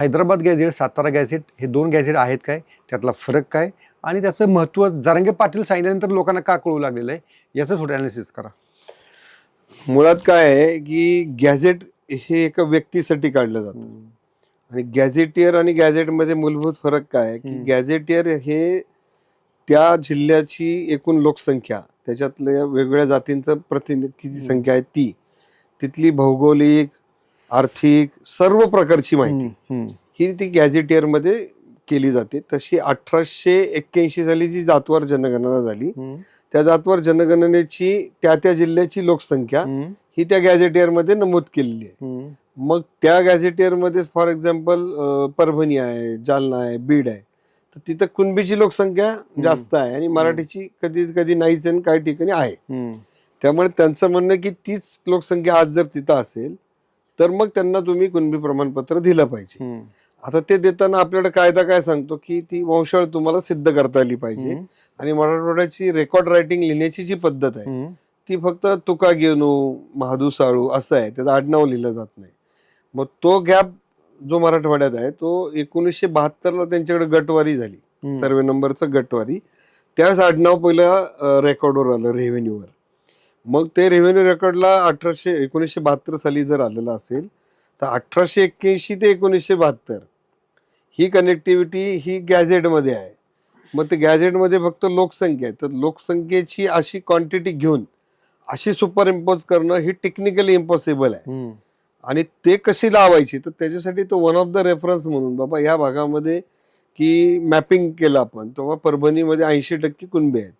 Hyderabad gadget Satara gadget हे दोन gadget आहेत काय? त्यातला फरक काय? आणि त्याचं महत्त्व जरांगे पाटील सांगितल्यानंतर लोकांना का कळू लागलेलं आहे? याचं थोडं अनालिसिस करा. मुळात काय आहे की गॅझेट हे एका व्यक्तीसाठी काढलं जातं. आणि गॅझेटियर आणि गॅझेटमध्ये मूलभूत फरक काय की. गॅझेटियर हे त्या जिल्ह्याची एकूण लोकसंख्या त्याच्यातल्या वेगवेगळ्या जातींचं प्रतिनिधी. संख्या आहे ती. तिथली भौगोलिक आर्थिक सर्व प्रकारची माहिती. ही ती गॅझेटियरमध्ये केली जाते. तशी अठराशे एक्क्याऐंशी साली जी जातवार जनगणना झाली त्या जातवार जनगणनेची त्या त्या जिल्ह्याची लोकसंख्या ही त्या गॅझेटियरमध्ये नमूद केलेली आहे. मग त्या गॅझेटियरमध्ये फॉर एक्झाम्पल परभणी आहे जालना आहे बीड आहे तर तिथं कुणबीची लोकसंख्या जास्त आहे आणि मराठीची कधी कधी नाहीच आणि काही ठिकाणी आहे. त्यामुळे त्यांचं म्हणणं की तीच लोकसंख्या आज जर तिथं असेल तर मग त्यांना तुम्ही कुणबी प्रमाणपत्र दिलं पाहिजे. आता ते देताना आपल्याकडे कायदा काय सांगतो की ती वंशावळ तुम्हाला सिद्ध करता आली पाहिजे. आणि मराठवाड्याची रेकॉर्ड रायटिंग लिहिण्याची जी पद्धत आहे. ती फक्त तुका गेनू महादू साळू असं आहे त्याचं आडनाव लिहिलं जात नाही मग तो गॅप जो मराठवाड्यात आहे तो एकोणीसशे बहात्तरला त्यांच्याकडे गटवारी झाली. सर्वे नंबरचं गटवारी त्यावेळेस आडनाव पहिलं रेकॉर्डवर आलं रेव्हेन्यूवर मग ते रेव्हेन्यू रेकॉर्डला अठराशे एकोणीसशे बहात्तर साली जर आलेलं असेल तर अठराशे एक्क्याऐंशी ते एकोणीसशे बहात्तर ही कनेक्टिव्हिटी ही गॅझेटमध्ये आहे. मग ते गॅझेटमध्ये फक्त लोकसंख्या आहे. तर लोकसंख्येची अशी क्वांटिटी घेऊन अशी सुपर इम्पोज करणं ही टेक्निकली इम्पॉसिबल आहे. आणि ते कशी लावायची? तर त्याच्यासाठी तो वन ऑफ द रेफरन्स म्हणून बाबा या भागामध्ये की मॅपिंग केलं आपण तेव्हा परभणीमध्ये ऐंशी टक्के कुणबे आहेत.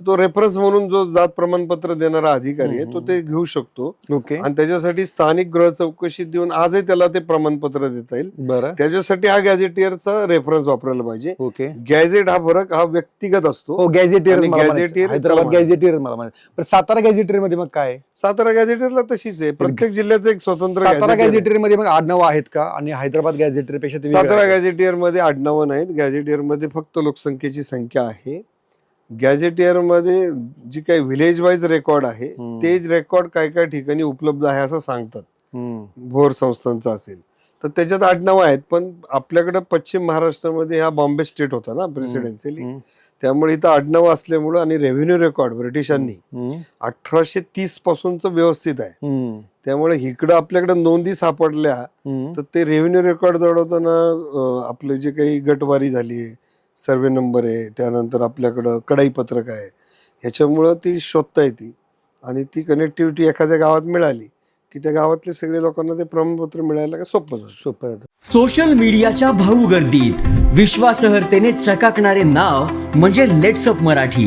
तर तो रेफरन्स म्हणून जो जात प्रमाणपत्र देणारा अधिकारी आहे तो ते घेऊ शकतो. ओके आणि त्याच्यासाठी स्थानिक गृह चौकशी देऊन आजही त्याला ते प्रमाणपत्र देता येईल. बरं. त्याच्यासाठी हा गॅझेटियरचा रेफरन्स वापरायला पाहिजे. ओके गॅझेट हा फरक हा व्यक्तिगत असतो. गॅझेटियर आणि गॅझेटियर. हैदराबाद गॅझेटियर मला म्हणायचं. पण सातारा गॅझेटियरमध्ये मग काय? आहे? सातारा गॅझेटियरला तशीच आहे. प्रत्येक जिल्ह्याचं एक स्वतंत्र सातारा गॅझेटियर आहे. गॅझेटियरमध्ये मग आडनाव आहेत का? आणि हैदराबाद गॅझेटियरपेक्षा सातारा आहे? गॅझेटियरमध्ये आडनावं नाहीत. गॅझेटियरमध्ये फक्त लोकसंख्येची संख्या आहे. गॅझेटियरमध्ये जी काही व्हिलेज वाईज रेकॉर्ड आहे. तेच रेकॉर्ड काय काय ठिकाणी उपलब्ध आहे असं सांगतात. भोर संस्थांचा असेल तर त्याच्यात आडनावं आहेत पण आपल्याकडे पश्चिम महाराष्ट्रामध्ये हा बॉम्बे स्टेट होता ना हम्म. त्यामुळे इथं आडनावं असल्यामुळं आणि रेव्हेन्यू रेकॉर्ड ब्रिटिशांनी. अठराशे तीस पासूनच व्यवस्थित आहे. त्यामुळे इकडं आपल्याकडे नोंदी सापडल्या. तर ते रेव्हेन्यू रेकॉर्ड दडवताना अं, आपले जे काही गटवारी झाली सर्वे नंबर आहे त्यानंतर आपल्याकडं कडाई पत्रक आहे. ह्याच्यामुळं ती शोधता येते आणि ती कनेक्टिव्हिटी एखाद्या गावात मिळाली की त्या गावातले सगळे लोकांना ते प्रमाणपत्र मिळायला का सोपं जातं? सोपं जातं. सोशल मीडियाच्या भाऊ गर्दीत विश्वासहर्तेने चकाकणारे नाव म्हणजे लेट्सअप मराठी.